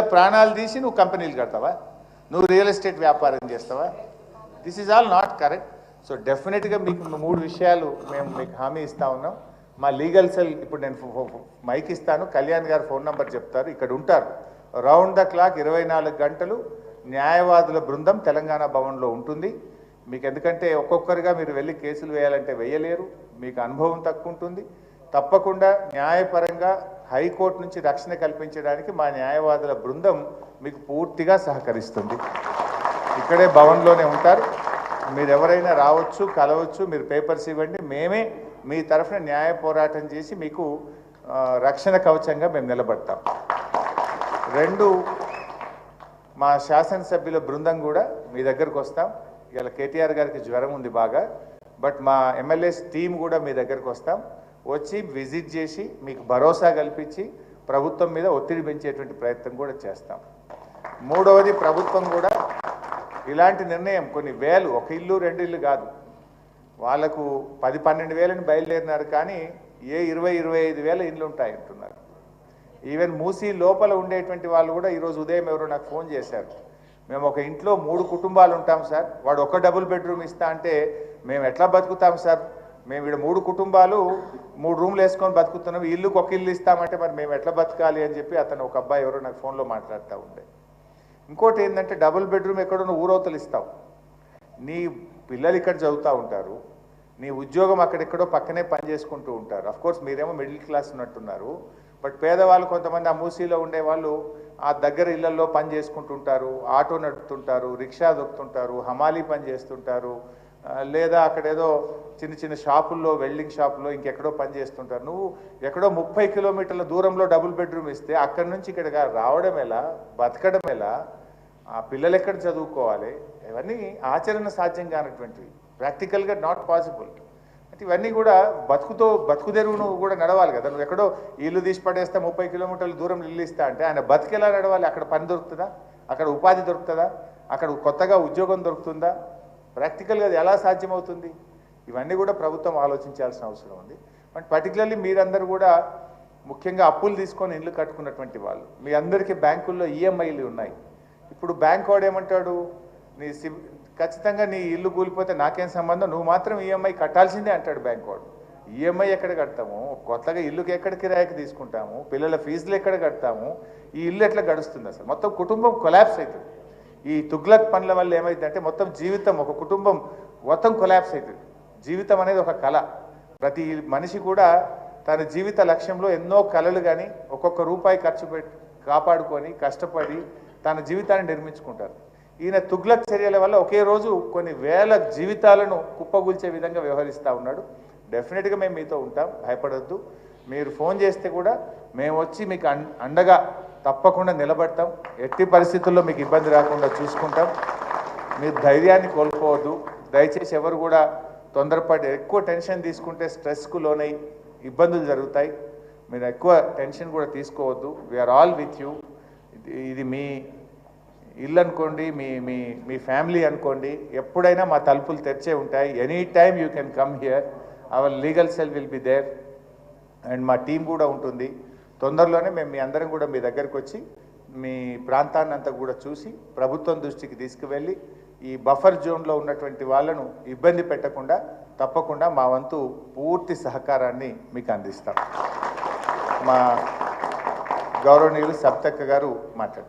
ప్రాణాలు తీసి నువ్వు కంపెనీలు కడతావా? నువ్వు రియల్ ఎస్టేట్ వ్యాపారం చేస్తావా? This is all not correct so డెఫినెట్గా మీకు మూడు విషయాలు మేము మీకు హామీ ఇస్తా ఉన్నాం. మా లీగల్ సెల్ ఇప్పుడు నేను మైక్ ఇస్తాను. కళ్యాణ్ గారు ఫోన్ నెంబర్ చెప్తారు. ఇక్కడ ఉంటారు. రౌండ్ ద క్లాక్ ఇరవై నాలుగు గంటలు న్యాయవాదుల బృందం తెలంగాణ భవన్లో ఉంటుంది. మీకు ఎందుకంటే ఒక్కొక్కరిగా మీరు వెళ్ళి కేసులు వేయాలంటే వేయలేరు. మీకు అనుభవం తక్కువ ఉంటుంది. తప్పకుండా న్యాయపరంగా హైకోర్టు నుంచి రక్షణ కల్పించడానికి మా న్యాయవాదుల బృందం మీకు పూర్తిగా సహకరిస్తుంది. ఇక్కడే భవన్లోనే ఉంటారు. మీరు ఎవరైనా రావచ్చు కలవచ్చు మీరు పేపర్స్ ఇవ్వండి. మేమే మీ తరఫున న్యాయ పోరాటం చేసి మీకు రక్షణ కవచంగా మేము నిలబడతాం. రెండు మా శాసనసభ్యుల బృందం కూడా మీ దగ్గరకు వస్తాం. ఇలా కేటీఆర్ గారికి జ్వరం ఉంది బాగా. బట్ మా ఎమ్మెల్యేస్ టీం కూడా మీ దగ్గరకు వస్తాం. వచ్చి విజిట్ చేసి మీకు భరోసా కల్పించి ప్రభుత్వం మీద ఒత్తిడి పెంచేటువంటి ప్రయత్నం కూడా చేస్తాం. మూడవది ప్రభుత్వం కూడా ఇలాంటి నిర్ణయం కొన్ని వేలు ఒక ఇల్లు రెండు ఇల్లు కాదు. వాళ్ళకు పది పన్నెండు వేలని బయలుదేరినారు కానీ ఏ ఇరవై ఇరవై ఐదు వేల ఇండ్లు ఉంటాయి అంటున్నారు. ఈవెన్ మూసి లోపల ఉండేటువంటి వాళ్ళు కూడా ఈరోజు ఉదయం ఎవరో నాకు ఫోన్ చేశారు. మేము ఒక ఇంట్లో మూడు కుటుంబాలు ఉంటాం సార్. వాడు ఒక డబుల్ బెడ్రూమ్ ఇస్తా అంటే మేము ఎట్లా బతుకుతాం సార్? మేము ఇక్కడ మూడు కుటుంబాలు మూడు రూమ్లు వేసుకొని బతుకుతున్నాం. ఇల్లుకి ఒక ఇల్లు ఇస్తామంటే మరి మేము ఎట్లా బతకాలి అని చెప్పి అతను ఒక అబ్బాయి ఎవరో నాకు ఫోన్లో మాట్లాడుతూ ఉండే. ఇంకోటి ఏంటంటే డబుల్ బెడ్రూమ్ ఎక్కడో నువ్వు ఊరవతలు ఇస్తావు. నీ పిల్లలు ఇక్కడ చదువుతూ ఉంటారు. నీ ఉద్యోగం అక్కడెక్కడో పక్కనే పని చేసుకుంటూ ఉంటారు. అఫ్ కోర్స్ మీరేమో మిడిల్ క్లాస్ ఉన్నట్టున్నారు. బట్ పేదవాళ్ళు కొంతమంది ఆ మూసీలో ఉండే వాళ్ళు ఆ దగ్గర ఇళ్ళలో పని చేసుకుంటుంటారు ఆటో నడుపుతుంటారు రిక్షా దొక్కుతుంటారు హమాలీ పని చేస్తుంటారు. లేదా అక్కడ ఏదో చిన్న చిన్న షాపుల్లో వెల్డింగ్ షాపుల్లో ఇంకెక్కడో పని చేస్తుంటారు. నువ్వు ఎక్కడో ముప్పై కిలోమీటర్ల దూరంలో డబుల్ బెడ్రూమ్ ఇస్తే అక్కడి నుంచి ఇక్కడికి రావడం ఎలా? బతకడం ఎలా? ఆ పిల్లలు ఎక్కడ చదువుకోవాలి? ఇవన్నీ ఆచరణ సాధ్యం కానటువంటివి. ప్రాక్టికల్గా నాట్ పాసిబుల్ అంటే ఇవన్నీ కూడా బతుకుతో బతుకు నువ్వు కూడా నడవాలి కదా. నువ్వు ఎక్కడో ఇల్లు తీసి పడేస్తే ముప్పై కిలోమీటర్ల దూరం ఇల్లు ఇస్తా అంటే ఆయన బతికెలా నడవాలి? అక్కడ పని దొరుకుతుందా? అక్కడ ఉపాధి దొరుకుతుందా? అక్కడ కొత్తగా ఉద్యోగం దొరుకుతుందా? ప్రాక్టికల్గా అది ఎలా సాధ్యమవుతుంది? ఇవన్నీ కూడా ప్రభుత్వం ఆలోచించాల్సిన అవసరం ఉంది. బట్ పర్టికులర్లీ మీరందరూ కూడా ముఖ్యంగా అప్పులు తీసుకొని ఇల్లు కట్టుకున్నటువంటి వాళ్ళు. మీ అందరికీ బ్యాంకుల్లో ఈఎంఐలు ఉన్నాయి. ఇప్పుడు బ్యాంక్ వాడు ఏమంటాడు? నీ సి ఖచ్చితంగా నీ ఇల్లు కూలిపోతే నాకేం సంబంధం? నువ్వు మాత్రం ఈఎంఐ కట్టాల్సిందే అంటాడు బ్యాంక్ వాడు. ఈఎంఐ ఎక్కడ కడతాము? కొత్తగా ఇల్లుకి ఎక్కడ కిరాయికి తీసుకుంటాము? పిల్లల ఫీజులు ఎక్కడ కడతాము? ఈ ఇల్లు ఎట్లా గడుస్తుంది అసలు? మొత్తం కుటుంబం కొలాప్స్ అవుతుంది. ఈ తుగ్లక్ పనుల వల్ల ఏమైందంటే మొత్తం జీవితం ఒక కుటుంబం మొత్తం కొలాప్స్ అవుతుంది జీవితం అనేది ఒక కళ. ప్రతి మనిషి కూడా తన జీవిత లక్ష్యంలో ఎన్నో కళలు కానీ ఒక్కొక్క రూపాయి ఖర్చు పెట్టి కాపాడుకొని కష్టపడి తన జీవితాన్ని నిర్మించుకుంటారు. ఈయన తుగ్లక్ చర్యల వల్ల ఒకే రోజు కొన్ని వేల జీవితాలను కుప్పగూల్చే విధంగా వ్యవహరిస్తూ ఉన్నాడు. డెఫినెట్గా మేము మీతో ఉంటాం. భయపడొద్దు. మీరు ఫోన్ చేస్తే కూడా మేము వచ్చి మీకు అండగా తప్పకుండా నిలబడతాం. ఎట్టి పరిస్థితుల్లో మీకు ఇబ్బంది రాకుండా చూసుకుంటాం. మీరు ధైర్యాన్ని కోల్పోవద్దు. దయచేసి ఎవరు కూడా తొందరపడి ఎక్కువ టెన్షన్ తీసుకుంటే స్ట్రెస్కు లోనై ఇబ్బందులు జరుగుతాయి. మీరు ఎక్కువ టెన్షన్ కూడా తీసుకోవద్దు. వీఆర్ ఆల్ విత్ యూ ఇది మీ ఇల్లు అనుకోండి మీ మీ మీ ఫ్యామిలీ అనుకోండి ఎప్పుడైనా మా తలుపులు తెరిచే ఉంటాయి. Any time you can come here our legal cell will be there and మా టీం కూడా ఉంటుంది. తొందరలోనే మేము మీ అందరం కూడా మీ దగ్గరకు వచ్చి మీ ప్రాంతాన్ని అంతా కూడా చూసి ప్రభుత్వం దృష్టికి తీసుకువెళ్ళి ఈ బఫర్ జోన్లో ఉన్నటువంటి వాళ్ళను ఇబ్బంది పెట్టకుండా తప్పకుండా మా వంతు పూర్తి సహకారాన్ని మీకు అందిస్తాం. మా గౌరవనీయులు సప్తక్క గారు మాట్లాడతారు.